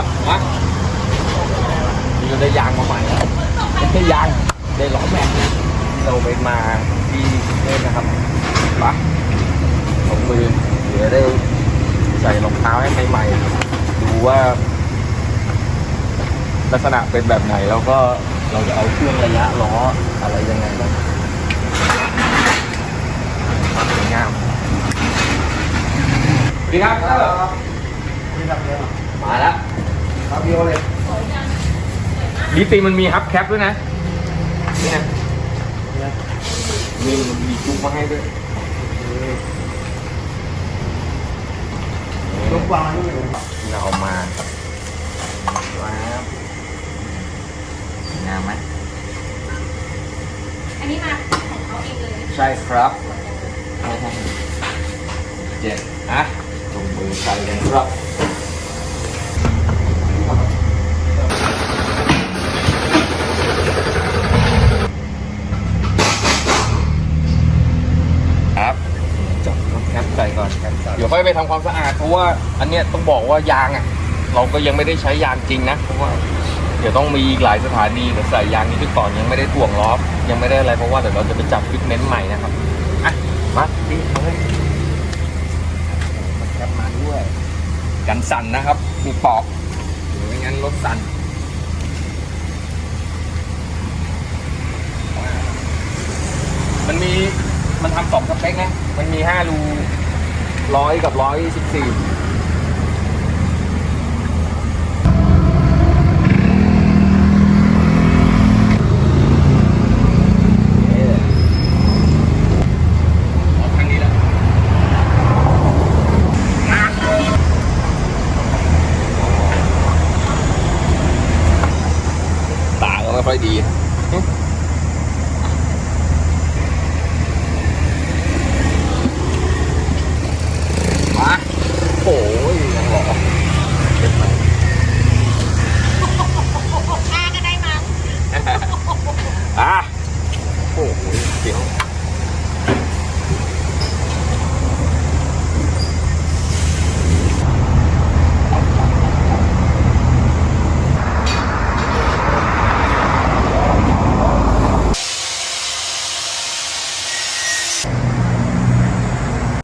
ครับมามีได้ยางมาใหม่แล้วไม่ใช่ยางได้ล้อแม็กเราไปมาที่นี่นะครับปะสองมือเดี๋ยวได้ใส่รองเท้าให้ใหม่ๆดูว่า ลักษณะเป็นแบบไหนแล้วก็เราจะเอาเครื่องระยะล้ออะไรยังไงบ้างสวงามสวัสดีครับ มาแล้ว ครับพี่โอเลยดีตีมันมีฮับแคปด้วยนะนี่นะมีมีจุ๊บมาให้ด้วยลูกวางนี่เลยเราเอามาว้าวงามไหมอันนี้มาของเขาเองเลยใช่ครับเจ็ดอะลงมือใส่กันครับครับ จับแคปใส่ก่อนเดี๋ยวค่อยไปทำความสะอาดเพราะว่าอันเนี้ยต้องบอกว่ายางอะ เราก็ยังไม่ได้ใช้ยางจริงนะเพราะว่า เดี๋ยวต้องมีอีกหลายสถานีเดี๋ยวใส่ยางนี้ไปก่อนยังไม่ได้ถ่วงล้อยังไม่ได้อะไรเพราะว่าเดี๋ยวเราจะไปจับฟิตเมนต์ใหม่นะครับอะมาดิเอาเลยแคปมาด้วย กันสั่นนะครับมีปอกหรือไม่งั้นรถสั่นมันมี มันทำสองสเปคนะ มันมีห้ารูร้อยกับร้อยสิบสี่เอาทางนี้แหละตาก็ไม่ค่อยดี 啊。后悔死了